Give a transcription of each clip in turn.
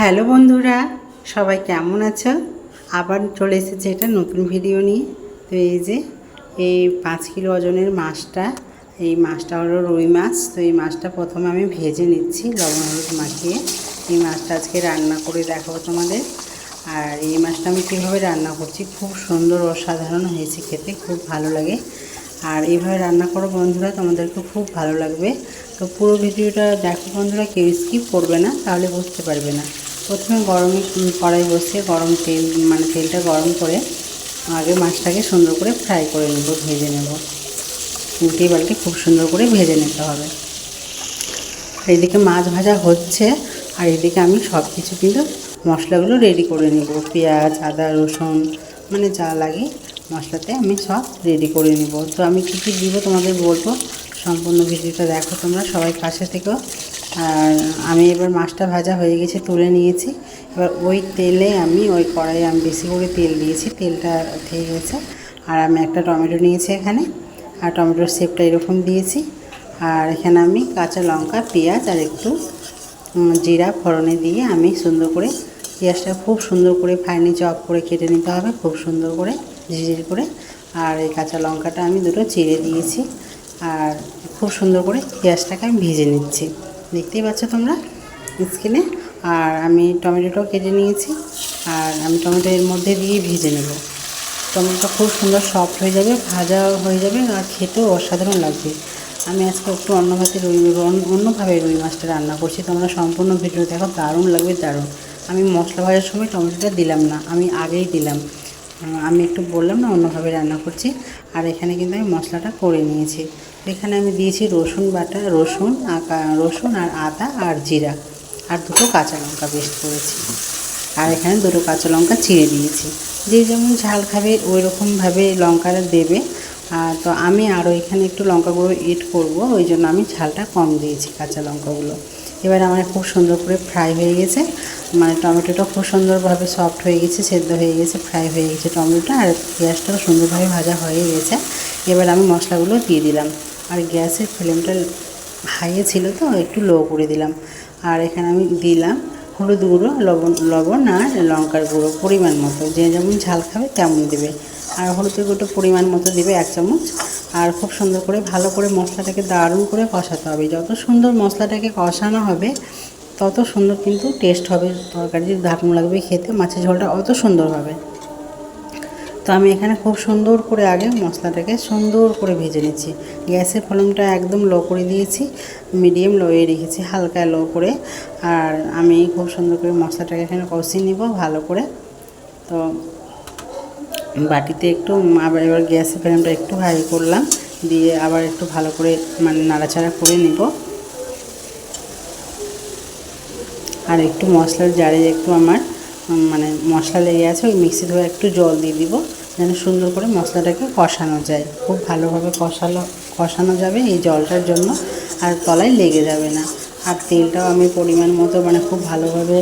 Hello বন্ধুরা, সবাই কেমন আছো? আবার চলে এসেছে এটা নতুন ভিডিও নিয়ে। তো এই যে, এই পাঁচ কিলো ওজনের মাছটা, এই মাছটা হলো রুই মাছ। তো এই মাছটা প্রথমে আমি ভেজে নিচ্ছি লবণ হলুদ মাখিয়ে। এই মাছটা আজকে রান্না করে দেখাবো তোমাদের। আর এই মাছটা আমি কীভাবে রান্না করছি, খুব সুন্দর, অসাধারণ হয়েছে খেতে, খুব ভালো লাগে। আর এইভাবে রান্না করো বন্ধুরা, তোমাদেরকে খুব ভালো লাগবে। তো পুরো ভিডিওটা দেখো বন্ধুরা, কেউ স্কিপ করবে না, তাহলে বুঝতে পারবে না। প্রথমে গরম উম, কড়াই বসিয়ে গরম তেল মানে তেলটা গরম করে আগে মাছটাকে সুন্দর করে ফ্রাই করে নেব ভেজে নেব। উল্টে পাল্টে খুব সুন্দর করে ভেজে নিতে হবে। আর এদিকে মাছ ভাজা হচ্ছে আর এদিকে আমি সব কিছু কিন্তু মশলাগুলো রেডি করে নেব। পেঁয়াজ আদা রসুন মানে যা লাগে মশলাতে আমি সব রেডি করে নেব। তো আমি কী কী দিব তোমাদের বলব? সম্পূর্ণ ভিডিওটা দেখো তোমরা সবাই পাশে থেকেও আর আমি এবার মাছটা ভাজা হয়ে গেছে, তুলে নিয়েছি। এবার ওই তেলে আমি ওই কড়াইয়ে আমি বেশি করে তেল দিয়েছি, তেলটা থেকে গেছে। আর আমি একটা টমেটো নিয়েছি এখানে, আর টমেটোর শেপটা এরকম দিয়েছি। আর এখানে আমি কাঁচা লঙ্কা, পেঁয়াজ আর একটু জিরা ফোড়নে দিয়ে আমি সুন্দর করে পেঁয়াজটা খুব সুন্দর করে ফাইনি চপ করে কেটে নিতে হবে, খুব সুন্দর করে ঝিঝির করে। আর এই কাঁচা লঙ্কাটা আমি দুটো চিড়ে দিয়েছি, আর খুব সুন্দর করে পেঁয়াজটাকে আমি ভেজে নিচ্ছি। দেখতেই পাচ্ছ তোমরা স্কিনে। আর আমি টমেটোটাও কেটে নিয়েছি। আর আমি টমেটো এর মধ্যে দিয়ে ভেজে নেব। টমেটোটা খুব সুন্দর সফট হয়ে যাবে ভাজা হয়ে যাবে আর খেতেও অসাধারণ লাগবে। আমি আজকে একটু অন্যভাবে রুই, অন্য- অন্যভাবে রুই মাছটা রান্না করছি। তোমরা সম্পূর্ণ ভিডিও দেখো, দারুণ লাগবে, দারুণ। আমি মশলা ভাজার সময় টমেটোটা দিলাম না, আমি আগেই দিলাম। আমি একটু বললাম না, অন্যভাবে রান্না করছি। আর এখানে কিন্তু আমি মশলাটা করে নিয়েছি। এখানে আমি দিয়েছি রসুন বাটা, রসুন, আকা- রসুন আর আদা আর জিরা। আর দুটো কাঁচা লঙ্কা পেস্ট করেছি। আর এখানে দুটো কাঁচা লঙ্কা চিড়ে দিয়েছি। যে যেমন ঝাল খাবে ওই রকমভাবে লঙ্কাটা দেবে। আর তো আমি আরও এখানে একটু লঙ্কাগুলো এড করব, ওই জন্য আমি ঝালটা কম দিয়েছি কাঁচা লঙ্কাগুলো। এবার আমার খুব সুন্দর করে ফ্রাই হয়ে গেছে। মানে টমেটোটা খুব সুন্দরভাবে সফট হয়ে গেছে, সেদ্ধ হয়ে গেছে ফ্রাই হয়ে গেছে টমেটোটা, আর পেঁয়াজটাও সুন্দরভাবে ভাজা হয়ে গেছে। এবার আমি মশলাগুলো দিয়ে দিলাম। আর গ্যাসের ফ্লেমটা হাইয়ে ছিল তো, একটু লো করে দিলাম। আর এখানে আমি দিলাম হলুদ গুঁড়ো, লবণ লবণ আর লঙ্কার গুঁড়ো পরিমাণ মতো। যে যেমন ঝাল খাবে তেমন দেবে। আর হলুদের গুঁড়োটা পরিমাণ মতো দেবে এক চামচ আর খুব সুন্দর করে, ভালো করে মশলাটাকে দারুণ করে কষাতে হবে। যত সুন্দর মশলাটাকে কষানো হবে, তত সুন্দর কিন্তু টেস্ট হবে। তরকারি দারুণ লাগবে খেতে, মাছের ঝোলটা অত সুন্দর হবে। তো আমি এখানে খুব সুন্দর করে আগে মশলাটাকে সুন্দর করে ভেজে নিচ্ছি। গ্যাসের ফলনটা একদম লো করে দিয়েছি, মিডিয়াম লোয়ে রেখেছি, হালকা লো করে। আর আমি খুব সুন্দর করে মশলাটাকে এখানে কষিয়ে নিব ভালো করে। তো বাটিতে একটু, আবার এবার গ্যাসের ফ্লেমটা একটু হাই করলাম, দিয়ে আবার একটু ভালো করে মানে নাড়াচাড়া করে নিব। আর একটু মশলার জারে একটু আমার মানে মশলা লেগে আছে, ওই মিক্সি ধরে একটু জল দিয়ে দিব, যেন সুন্দর করে মশলাটাকে কষানো যায়। খুব ভালোভাবে কষালো, কষানো যাবে এই জলটার জন্য, আর তলায় লেগে যাবে না। আর তেলটাও আমি পরিমাণ মতো মানে খুব ভালোভাবে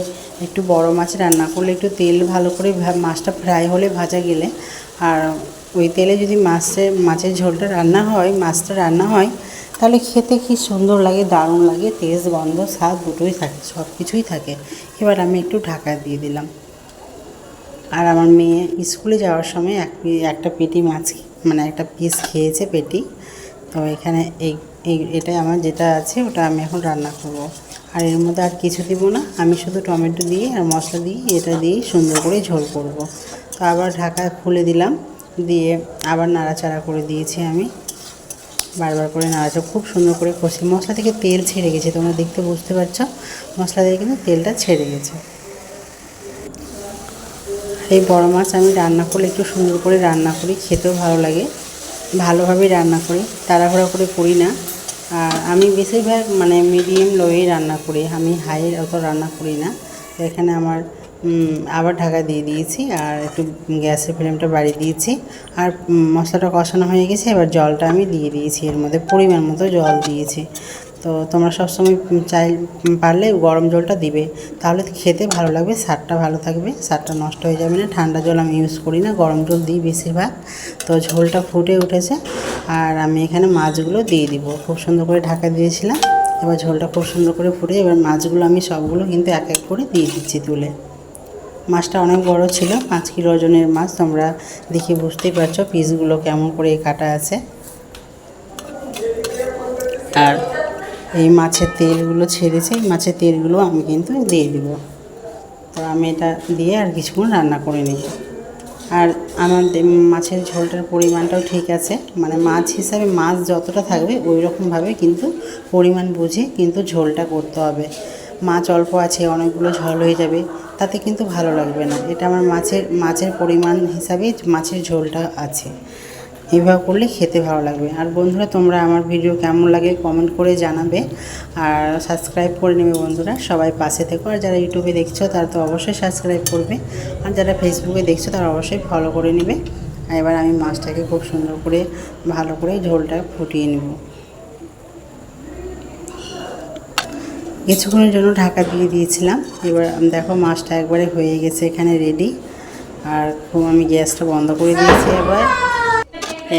একটু বড় মাছ রান্না করলে একটু তেল ভালো করে মাছটা ফ্রাই হলে ভাজা গেলে। আর ওই তেলে যদি মাছের মাছের ঝোলটা রান্না হয়, মাছটা রান্না হয়, তাহলে খেতে কি সুন্দর লাগে, দারুণ লাগে তেজ গন্ধ, স্বাদ দুটোই থাকে, সব কিছুই থাকে। এবার আমি একটু ঢাকা দিয়ে দিলাম। আর আমার মেয়ে স্কুলে যাওয়ার সময় এক একটা পেটি মাছ মানে একটা পিস খেয়েছে পেটি। তো এখানে এই, এটাই আমার যেটা আছে, ওটা আমি এখন রান্না করব। আর এর মধ্যে আর কিছু দিব না। আমি শুধু টমেটো দিয়ে আর মশলা দিয়ে এটা দিয়ে সুন্দর করে ঝোল করব। তো আবার ঢাকা খুলে দিলাম। দিয়ে আবার নাড়াচাড়া করে দিয়েছি আমি। বারবার করে নাড়াচাড়া, খুব সুন্দর করে কষি। মশলা থেকে তেল ছেড়ে গেছে, তোমরা দেখতে বুঝতে পারছ। মশলা থেকে কিন্তু তেলটা ছেড়ে গেছে। এই বড় মাছ আমি রান্না করলে একটু সুন্দর করে রান্না করি, খেতেও ভালো লাগে। ভালোভাবেই রান্না করি। তাড়াহুড়া করে করি না। আর আমি বেশিরভাগ মানে মিডিয়াম লোয়ে রান্না করি। আমি হাই অত রান্না করি না। এখানে আমার আবার ঢাকা দিয়ে দিয়েছি আর একটু গ্যাসের ফ্লেমটা বাড়িয়ে দিয়েছি। আর মশলাটা কষানো হয়ে গেছে। এবার জলটা আমি দিয়ে দিয়েছি। এর মধ্যে পরিমাণ মতো জল দিয়েছি। তো তোমরা সবসময় চাই পারলে গরম জলটা দিবে। তাহলে খেতে ভালো লাগবে, স্বাদটা ভালো থাকবে, স্বাদটা নষ্ট হয়ে যাবে না। ঠান্ডা জল আমি ইউজ করি না, গরম জল দিই বেশিরভাগ। তো ঝোলটা ফুটে উঠেছে আর আমি এখানে মাছগুলো দিয়ে দিব। খুব সুন্দর করে ঢাকা দিয়েছিলাম, এবার ঝোলটা খুব সুন্দর করে ফুটে এবার মাছগুলো আমি সবগুলো কিন্তু এক এক করে দিয়ে দিচ্ছি তুলে। মাছটা অনেক বড় ছিল, পাঁচ কিলো ওজনের মাছ, তোমরা দেখে বুঝতেই পারছ পিসগুলো কেমন করে কাটা আছে। আর এই মাছের তেলগুলো ছেড়েছে এই মাছের তেলগুলো আমি কিন্তু দিয়ে দিব। তো আমি এটা দিয়ে আর কিছুক্ষণ রান্না করে নিই আর আমার মাছের ঝোলটার পরিমাণটাও ঠিক আছে। মানে মাছ হিসাবে মাছ যতটা থাকবে ওই রকমভাবে কিন্তু পরিমাণ বুঝে কিন্তু ঝোলটা করতে হবে। মাছ অল্প আছে, অনেকগুলো ঝোল হয়ে যাবে, তাতে কিন্তু ভালো লাগবে না। এটা আমার মাছের মাছের পরিমাণ হিসাবে মাছের ঝোলটা আছে। এইভাবে করলে খেতে ভালো লাগবে। আর বন্ধুরা, তোমরা আমার ভিডিও কেমন লাগে কমেন্ট করে জানাবে। আর সাবস্ক্রাইব করে নেবে বন্ধুরা, সবাই পাশে থেকো। আর যারা ইউটিউবে দেখছ, তারা তো অবশ্যই সাবস্ক্রাইব করবে। আর যারা ফেসবুকে দেখছ, তারা অবশ্যই ফলো করে নেবে। আর এবার আমি মাছটাকে খুব সুন্দর করে, ভালো করে ঝোলটা ফুটিয়ে নেব। কিছুক্ষণের জন্য ঢাকা দিয়ে দিয়েছিলাম। এবার দেখো মাছটা একবারে হয়ে গেছে এখানে রেডি আর খুব আমি গ্যাসটা বন্ধ করে দিয়েছি এবার।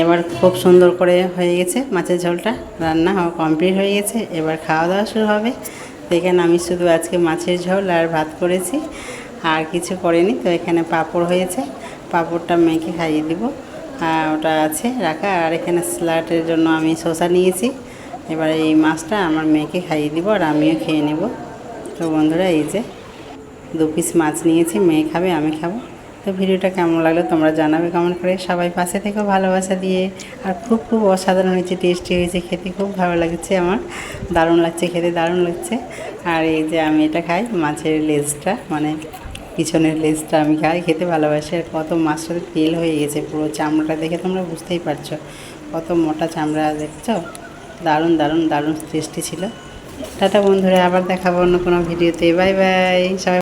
এবার খুব সুন্দর করে হয়ে গেছে, মাছের ঝোলটা। রান্না কমপ্লিট হয়ে গেছে, এবার খাওয়া দাওয়া শুরু হবে। এখানে আমি শুধু আজকে মাছের ঝোল আর ভাত করেছি, আর কিছু করিনি। তো এখানে পাঁপড় হয়েছে, পাঁপড়টা মেখে খাইয়ে দিব। আর ওটা আছে রাখা, আর এখানে স্যালাডের জন্য আমি শসা নিয়েছি। এবার এই মাছটা আমার মেয়েকে খাইয়ে দিব আর আমিও খেয়ে নেব। তো বন্ধুরা, এই যে দু পিস মাছ নিয়েছি, মেয়ে খাবে, আমি খাব। তো ভিডিওটা কেমন লাগল তোমরা জানাবে কমেন্ট করে। সবাই পাশে থেকেও ভালোবাসা দিয়ে। আর খুব খুব অসাধারণ হয়েছে টেস্টি হয়েছে, খেতে খুব ভালো লাগছে আমার। দারুণ লাগছে, খেতে দারুণ লাগছে। আর এই যে আমি এটা খাই, মাছের লেজটা মানে পিছনের লেজটা আমি খাই, খেতে ভালোবাসি। আর কত মাছটাতে তেল হয়ে গেছে, পুরো চামড়াটা দেখে তোমরা বুঝতেই পারছ। কত মোটা চামড়া, দেখছ? দারুণ দারুণ দারুণ টেস্টি ছিল। টাটা বন্ধুরা, আবার দেখাবো অন্য কোনো ভিডিওতে। বাই বাই, সবাই